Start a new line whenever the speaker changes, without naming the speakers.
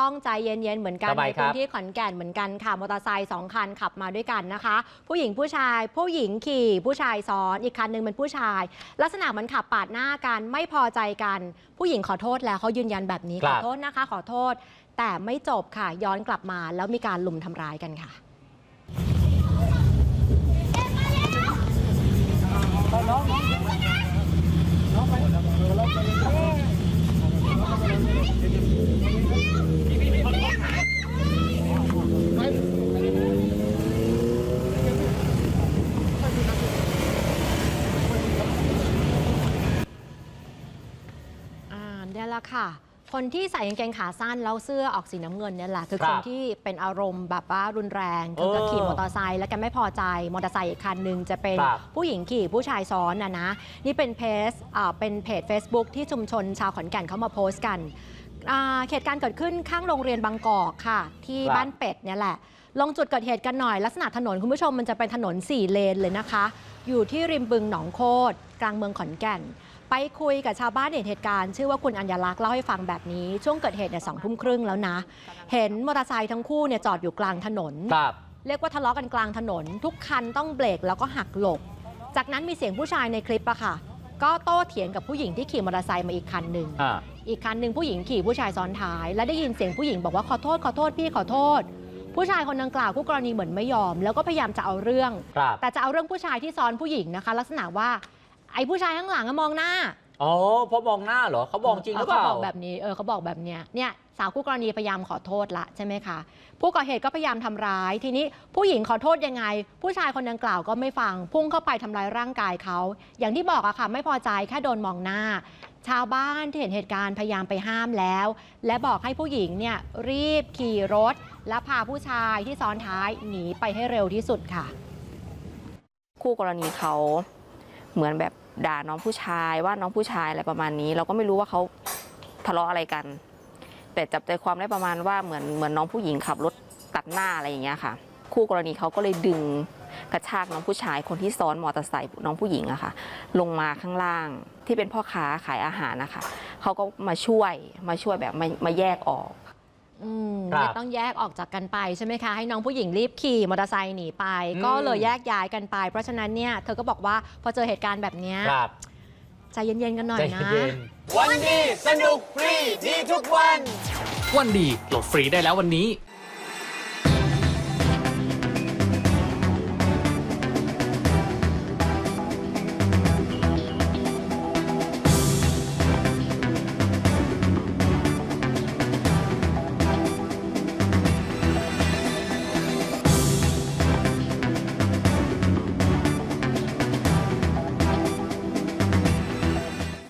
ต้องใจเย็น ๆ เหมือนกัน
ทำไม
ใน
ครับ
พื้นที่ขอนแก่นเหมือนกันค่ะ มอเตอร์ไซค์สองคันขับมาด้วยกันนะคะ ผู้หญิงผู้ชาย ผู้หญิงขี่ ผู้ชายซ้อน อีกคันหนึ่งเป็นผู้ชาย ลักษณะเหมันขับปาดหน้ากัน ไม่พอใจกัน ผู้หญิงขอโทษแล้วเขายืนยันแบบนี้
ค
ข
รั
อบโทษนะคะ ขอโทษ แต่ไม่จบค่ะ ย้อนกลับมาแล้วมีการลุมทำร้ายกันค่ะอ่า เนี่ยแหละค่ะ คนที่ใส่กางเกงขาสั้นแล้วเสื้อออกสีน้ำเงินเนี่ยแหละคือ
ครั
ค
บ
นที่เป็นอารมณ์แบบว่ารุนแรงคือ
เออ
ก็ขี่มอเตอร์ไซค์แล้วแกไม่พอใจมอเตอร์ไซค์อีกคันหนึ่งจะเป็น
ครับ
ผู้หญิงขี่ผู้ชายซ้อนนะนะนี่เป็นเพจอ่าเป็นเพจ Facebook ที่ชุมชนชาวขอนแก่นเขามาโพสต์กันอ่าเหตุการณ์เกิดขึ้นข้างโรงเรียนบางกอกค่ะ ที่
ครับ
บ้านเป็ดเนี่ยแหละ ลงจุดเกิดเหตุกันหน่อย ลักษณะถนนคุณผู้ชมมันจะเป็นถนน 4 เลนเลยนะคะ อยู่ที่ริมบึงหนองโคดกลางเมืองขอนแก่น ไปคุยกับชาวบ้านเห็นเหตุการณ์ชื่อว่าคุณอัญญลักษณ์เล่าให้ฟังแบบนี้ ช่วงเกิดเหตุเนี่ยสองทุ่มครึ่งแล้วนะ เห็นมอเตอร์ไซค์ทั้งคู่เนี่ยจอดอยู่กลางถนน
ครับ
เรียกว่าทะเลาะกันกลางถนน ทุกคันต้องเบรกแล้วก็หักหลบ จากนั้นมีเสียงผู้ชายในคลิปอะค่ะ ก็โต้เถียงกับผู้หญิงที่ขี่มอเตอร์ไซค์มาอีกคันหนึ่ง
อ่า
อีกคันหนึ่งผู้หญิงขี่ผู้ชายซ้อนท้าย และได้ยินเสียงผู้หญิงบอกว่าขอโทษขอโทษพี่ขอโทษ ผู้ชายคนดังกล่าวคู่กรณีเหมือนไม่ยอม แล้วก็พยายามจะเอาเรื่อง
ครับ
แต่จะเอาเรื่องผู้ชายที่ซ้อนผู้หญิงนะคะ ลักษณะว่า ไอ้ผู้ชายข้างหลังอะมองหน้า
อ๋อเพราะมองหน้าเหรอเขามองจริงหรือเปล่า
เขาบอกแบบนี้เออเขาบอกแบบเนี้ยเนี่ยสาวคู่กรณีพยายามขอโทษละใช่ไหมคะผู้ก่อเหตุก็พยายามทำร้าย ทีนี้ผู้หญิงขอโทษยังไง ผู้ชายคนดังกล่าวก็ไม่ฟัง พุ่งเข้าไปทำร้ายร่างกายเขาอย่างที่บอกอะค่ะไม่พอใจแค่โดนมองหน้า ชาวบ้านที่เห็นเหตุการณ์พยายามไปห้ามแล้ว และบอกให้ผู้หญิงเนี่ยรีบขี่รถ และพาผู้ชายที่ซ้อนท้ายหนีไปให้เร็วที่สุดค่ะ
คู่กรณีเขาเหมือนแบบ ด่าน้องผู้ชายว่าน้องผู้ชายอะไรประมาณนี้ เราก็ไม่รู้ว่าเขาทะเลาะอะไรกัน แต่จับใจความได้ประมาณว่าเหมือนเหมือนน้องผู้หญิงขับรถตัดหน้าอะไรอย่างเงี้ยค่ะ คู่กรณีเขาก็เลยดึงกระชากน้องผู้ชายคนที่ซ้อนมอเตอร์ไซค์น้องผู้หญิงอะค่ะ ลงมาข้างล่างที่เป็นพ่อค้าขายอาหารนะคะเขาก็มาช่วยมาช่วยแบบมามาแยกออก
อืม
ครับ
เนี่ยต้องแยกออกจากกันไปใช่ไหมคะ ให้น้องผู้หญิงรีบขี่มอเตอร์ไซค์หนีไป
อืม
ก็เลยแยกย้ายกันไป เพราะฉะนั้นเนี่ยเธอก็บอกว่าพอเจอเหตุการณ์แบบเนี้ย
ครับ
ใจเย็นๆกันหน่อย
ใจ
นะ
เย็นๆวันดี สนุกฟรี ดีทุกวัน
วันดีโหลดฟรีได้แล้ววันนี้